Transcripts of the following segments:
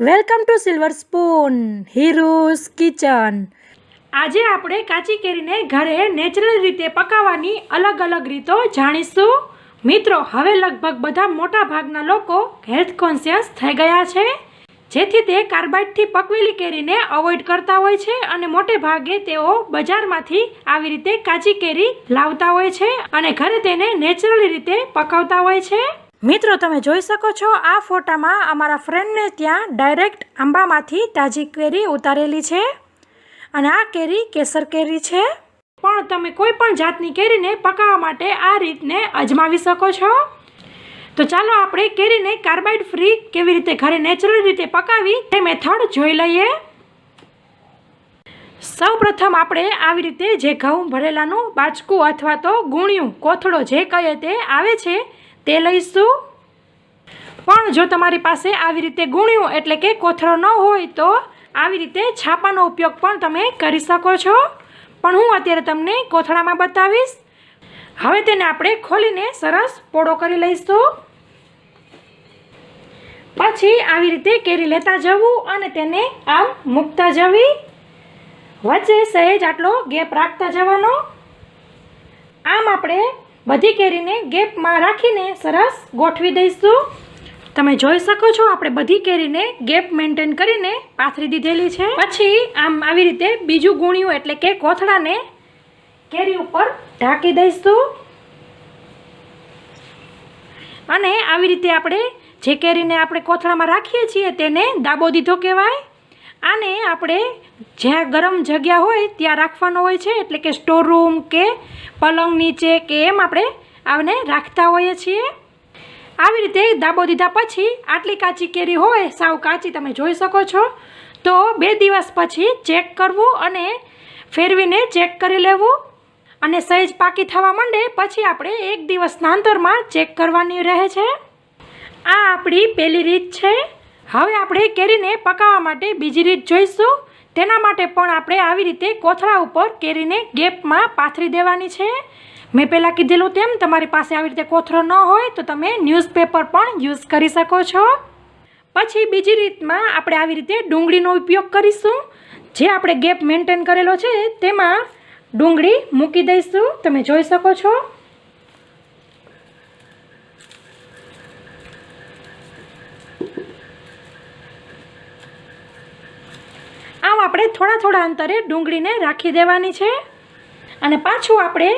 Welcome to silver spoon heroes kitchen. આજે આપણે કાચી કેરીને ઘરે નેચરલ રીતે પકાવવાની અલગ અલગ રીતો જાણીશું. મિત્રો, હવે લગભગ બધા મોટા ભાગના લોકો હેલ્થ કોન્શિયસ થઈ ગયા છે. જેથી તે કાર્બાઇડથી પકવેલી કેરીને અવોઇડ કરતા હોય છે અને મોટે ભાગે તેઓ બજારમાંથી આવી રીતે કાચી કેરી લાવતા હોય છે અને ઘરે તેને નેચરલ રીતે પકાવતા હોય છે. મિત્રો, તમે જોઈ શકો છો આ ફોટામાં અમારા ફ્રેન્ડને ત્યાં ડાયરેક્ટ આંબામાંથી તાજી કેરી ઉતારેલી છે અને આ કેરી કેસર કેરી છે. પણ તમે કોઈ પણ જાતની કેરીને પકાવવા માટે આ રીતને અજમાવી શકો છો. તો ચાલો આપણે કેરીને કાર્બાઇડ ફ્રી કેવી રીતે ઘરે નેચરલ રીતે પકાવી તે મેથડ જોઈ લઈએ. સૌ આપણે આવી રીતે જે ઘઉં, ભરેલાનું બાચકું અથવા તો ગુણ્યું કોથળો જે કહીએ તે આવે છે તે લઈશું. પણ જો તમારી પાસે આવી રીતે ગુણ્યું એટલે કે કોથળો ન હોય તો આવી રીતે છાપાનો ઉપયોગ પણ તમે કરી શકો છો. પણ હું અત્યારે તમને કોથળામાં બતાવીશ. હવે તેને આપણે ખોલીને સરસ પોળો કરી લઈશું. પછી આવી રીતે કેરી લેતા જવું અને તેને આમ મૂકતા જવી. વચ્ચે સહેજ આટલો ગેપ રાખતા જવાનો. આમ આપણે બધી કેરીને ગેપમાં રાખીને સરસ ગોઠવી દઈશું. તમે જોઈ શકો છો, આપણે બધી કેરીને ગેપ મેન્ટેન કરીને પાથરી દીધેલી છે. પછી આમ આવી રીતે બીજું ગુણ્યું એટલે કે કોથળાને કેરી ઉપર ઢાંકી દઈશું. અને આવી રીતે આપણે જે કેરીને આપણે કોથળામાં રાખીએ છીએ તેને દાબો દીધો કહેવાય. આને આપણે જ્યાં ગરમ જગ્યા હોય ત્યાં રાખવાનો હોય છે, એટલે કે સ્ટોર રૂમ કે પલંગ નીચે કે એમ આપણે આને રાખતા હોઈએ છીએ. આવી રીતે દાબો દીધા પછી આટલી કાચી કેરી હોય, સાવ કાચી તમે જોઈ શકો છો. તો બે દિવસ પછી ચેક કરવું અને ફેરવીને ચેક કરી લેવું. અને સહેજ પાકી થવા માંડે પછી આપણે એક દિવસના અંતરમાં ચેક કરવાની રહે છે. આ આપણી પહેલી રીત છે. હવે આપણે કેરીને પકાવવા માટે બીજી રીત જોઈશું. તેના માટે પણ આપણે આવી રીતે કોથળા ઉપર કેરીને ગેપમાં પાથરી દેવાની છે. મેં પહેલાં કીધેલું તેમ, તમારી પાસે આવી રીતે કોથળો ન હોય તો તમે ન્યૂઝપેપર પણ યુઝ કરી શકો છો. પછી બીજી રીતમાં આપણે આવી રીતે ડુંગળીનો ઉપયોગ કરીશું. જે આપણે ગેપ મેન્ટેન કરેલો છે, તેમાં ડુંગળી મૂકી દઈશું. તમે જોઈ શકો છો. આપણે થોડા થોડા અંતરે ડુંગળીને રાખી દેવાની છે. અને પાછું આપણે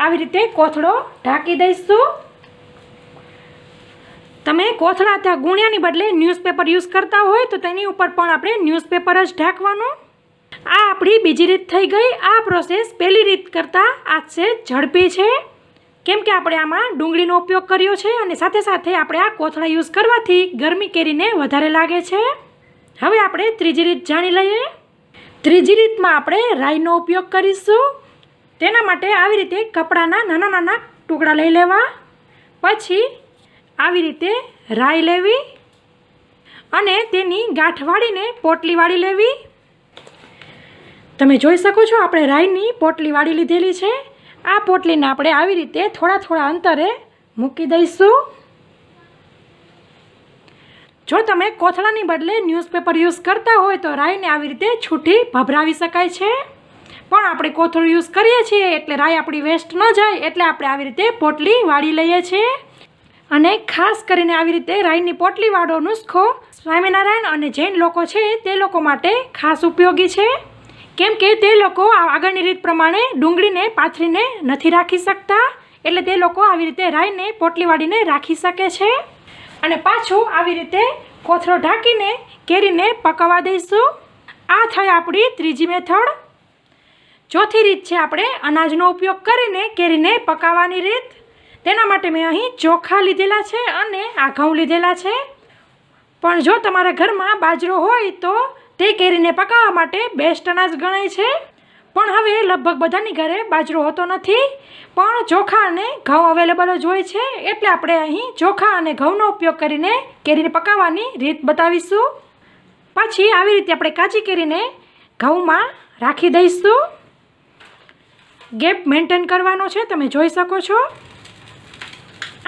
આવી રીતે કોથળો ઢાંકી દઈશું. તમે કોથળા ત્યાં ગુણ્યાની બદલે ન્યૂઝપેપર યુઝ કરતા હોય તો તેની ઉપર પણ આપણે ન્યૂઝપેપર જ ઢાંકવાનું. આ આપણી બીજી રીત થઈ ગઈ. આ પ્રોસેસ પહેલી રીત કરતાં આ ઝડપી છે. કેમ કે આપણે આમાં ડુંગળીનો ઉપયોગ કર્યો છે અને સાથે સાથે આપણે આ કોથળા યુઝ કરવાથી ગરમી કેરીને વધારે લાગે છે. હવે આપણે ત્રીજી રીત જાણી લઈએ. ત્રીજી રીતમાં આપણે રાઈનો ઉપયોગ કરીશું. તેના માટે આવી રીતે કપડાના નાના નાના ટુકડા લઈ લેવા. પછી આવી રીતે રાઈ લેવી અને તેની ગાંઠ વાળીને પોટલી વાળી લેવી. તમે જોઈ શકો છો આપણે રાઈની પોટલી વાળી લીધેલી છે. આ પોટલીને આપણે આવી રીતે થોડા થોડા અંતરે મૂકી દઈશું. જો તમે કોથળાની બદલે ન્યૂઝપેપર યુઝ કરતા હોય તો રાઈને આવી રીતે છૂટી ભભરાવી શકાય છે. પણ આપણે કોથળું યુઝ કરીએ છીએ એટલે રાઈ આપણી વેસ્ટ ન જાય એટલે આપણે આવી રીતે પોટલી વાળી લઈએ છીએ. અને ખાસ કરીને આવી રીતે રાઈની પોટલી વાળો નુસ્ખો સ્વામિનારાયણ અને જૈન લોકો છે તે લોકો માટે ખાસ ઉપયોગી છે. કેમ કે તે લોકો આગળની રીત પ્રમાણે ડુંગળીને પાથરીને નથી રાખી શકતા. એટલે તે લોકો આવી રીતે રાઈને પોટલી વાળીને રાખી શકે છે. અને પાછું આવી રીતે કોથળો ઢાંકીને કેરીને પકવવા દઈશું. આ થઈ આપણી ત્રીજી મેથડ. ચોથી રીત છે આપણે અનાજનો ઉપયોગ કરીને કેરીને પકાવવાની રીત. તેના માટે મેં અહીં ચોખા લીધેલા છે અને આ ઘઉં લીધેલા છે. પણ જો તમારા ઘરમાં બાજરો હોય તો તે કેરીને પકાવવા માટે બેસ્ટ અનાજ ગણાય છે. પણ હવે લગભગ બધાની ઘરે બાજરો હોતો નથી, પણ ચોખા અને ઘઉં અવેલેબલ જ હોય છે, એટલે આપણે અહીં ચોખા અને ઘઉંનો ઉપયોગ કરીને કેરીને પકાવવાની રીત બતાવીશું. પછી આવી રીતે આપણે કાચી કેરીને ઘઉંમાં રાખી દઈશું. ગેપ મેન્ટેન કરવાનો છે, તમે જોઈ શકો છો.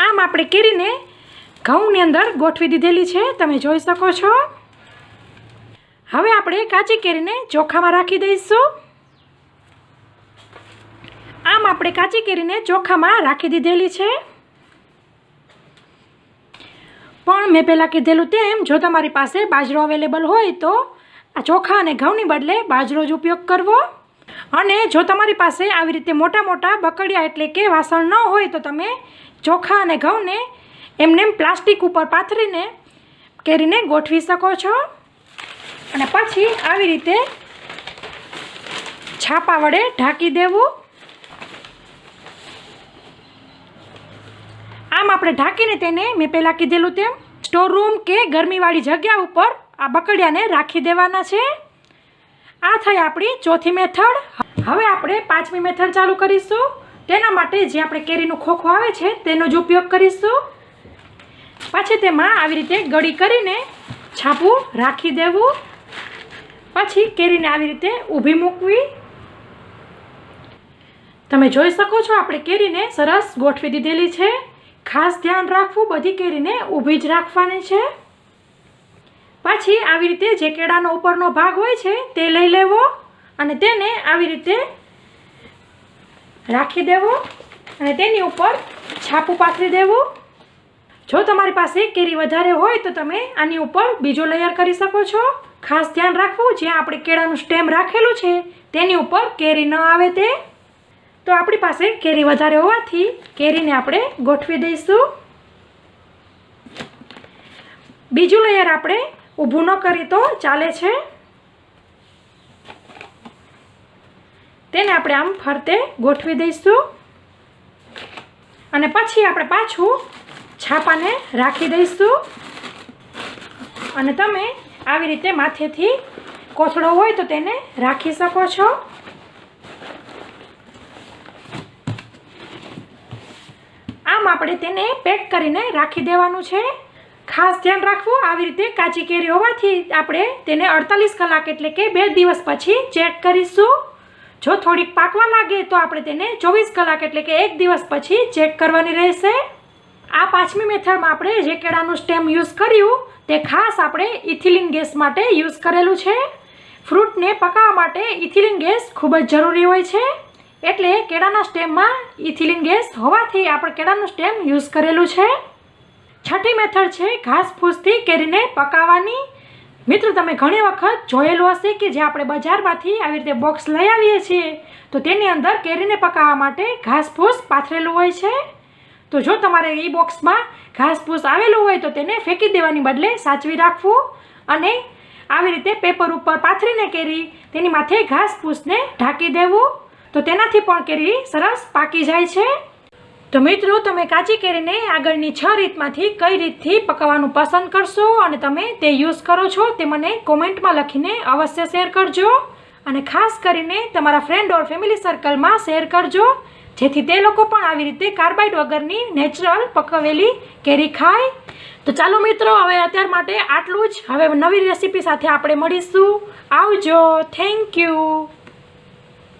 આમ આપણે કેરીને ઘઉંની અંદર ગોઠવી દીધેલી છે, તમે જોઈ શકો છો. હવે આપણે કાચી કેરીને ચોખામાં રાખી દઈશું. આપણે કાચી કેરીને ચોખામાં રાખી દીધેલી છે. પણ મેં પહેલાં કીધેલું તેમ, જો તમારી પાસે બાજરો અવેલેબલ હોય તો આ ચોખા અને ઘઉંની બદલે બાજરો જ ઉપયોગ કરવો. અને જો તમારી પાસે આવી રીતે મોટા મોટા બકડિયા એટલે કે વાસણ ન હોય તો તમે ચોખા અને ઘઉંને એમને પ્લાસ્ટિક ઉપર પાથરીને કેરીને ગોઠવી શકો છો. અને પછી આવી રીતે છાપા વડે ઢાંકી દેવું. આપણે ઢાંકીને તેને મેં પહેલાં કીધેલું તેમ સ્ટોર રૂમ કે ગરમીવાળી જગ્યા ઉપર આ બકડિયાને રાખી દેવાના છે. આ થઈ આપણી ચોથી મેથડ. હવે આપણે પાંચમી મેથડ ચાલુ કરીશું. તેના માટે જે આપણે કેરીનું ખોખું આવે છે તેનો જ ઉપયોગ કરીશું. પછી તેમાં આવી રીતે ગળી કરીને છાપું રાખી દેવું. પછી કેરીને આવી રીતે ઊભી મૂકવી. તમે જોઈ શકો છો, આપણે કેરીને સરસ ગોઠવી દીધેલી છે. ખાસ ધ્યાન રાખવું બધી કેરીને ઊભી જ રાખવાની છે. પછી આવી રીતે જે કેળાનો ઉપરનો ભાગ હોય છે તે લઈ લેવો અને તેને આવી રીતે રાખી દેવો અને તેની ઉપર છાપું પાથરી દેવું. જો તમારી પાસે કેરી વધારે હોય તો તમે આની ઉપર બીજો લેયર કરી શકો છો. ખાસ ધ્યાન રાખવું જ્યાં આપણે કેળાનું સ્ટેમ રાખેલું છે તેની ઉપર કેરી ન આવે તે. તો આપણી પાસે કેરી વધારે હોવાથી કેરીને આપણે ગોઠવી દઈશું. બીજું લેયર આપણે ઊભું ન કરી તો ચાલે છે. તેને આપણે આમ ફરતે ગોઠવી દઈશું. અને પછી આપણે પાછું છાપાને રાખી દઈશું. અને તમે આવી રીતે માથેથી કોથળો હોય તો તેને રાખી શકો છો આમ આપણે તેને પેક કરીને રાખી દેવાનું છે. ખાસ ધ્યાન રાખવું, આવી રીતે કાચી કેરી હોવાથી આપણે તેને અડતાલીસ કલાક એટલે કે બે દિવસ પછી ચેક કરીશું. જો થોડીક પાકવા લાગે તો આપણે તેને ચોવીસ કલાક એટલે કે એક દિવસ પછી ચેક કરવાની રહેશે. આ પાંચમી મેથડમાં આપણે જે કેળાનું સ્ટેમ યુઝ કર્યું, તે ખાસ આપણે ઇથિલિન ગેસ માટે યુઝ કરેલું છે. ફ્રૂટને પકાવવા માટે ઇથિલિન ગેસ ખૂબ જ જરૂરી હોય છે. એટલે કેળાના સ્ટેમમાં ઇથિલિન ગેસ હોવાથી આપણે કેળાનું સ્ટેમ યુઝ કરેલું છે. છઠ્ઠી મેથડ છે ઘાસ ફૂસથી કેરીને પકાવવાની મિત્રો, તમે ઘણી વખત જોયેલું હશે કે જે આપણે બજારમાંથી આવી રીતે બોક્સ લઈ આવીએ છીએ, તો તેની અંદર કેરીને પકાવવા માટે ઘાસ ફૂસ પાથરેલું હોય છે. તો જો તમારે એ બોક્સમાં ઘાસફૂસ આવેલું હોય તો તેને ફેંકી દેવાની બદલે સાચવી રાખવું અને આવી રીતે પેપર ઉપર પાથરીને કેરી, તેની માથે ઘાસફૂસને ઢાંકી દેવું. તો તેનાથી પણ કેરી સરસ પાકી જાય છે. તો મિત્રો, તમે કાચી કેરીને આગળની છ રીતમાંથી કઈ રીતથી પકવવાનું પસંદ કરશો અને તમે તે યુઝ કરો છો તે મને કોમેન્ટમાં લખીને અવશ્ય શેર કરજો. અને ખાસ કરીને તમારા ફ્રેન્ડ ઓર ફેમિલી સર્કલમાં શેર કરજો, જેથી તે લોકો પણ આવી રીતે કાર્બાઇડ વગરની નેચરલ પકવેલી કેરી ખાય. તો ચાલો મિત્રો, હવે અત્યાર માટે આટલું જ. હવે નવી રેસીપી સાથે આપણે મળીશું. આવજો. Thank you.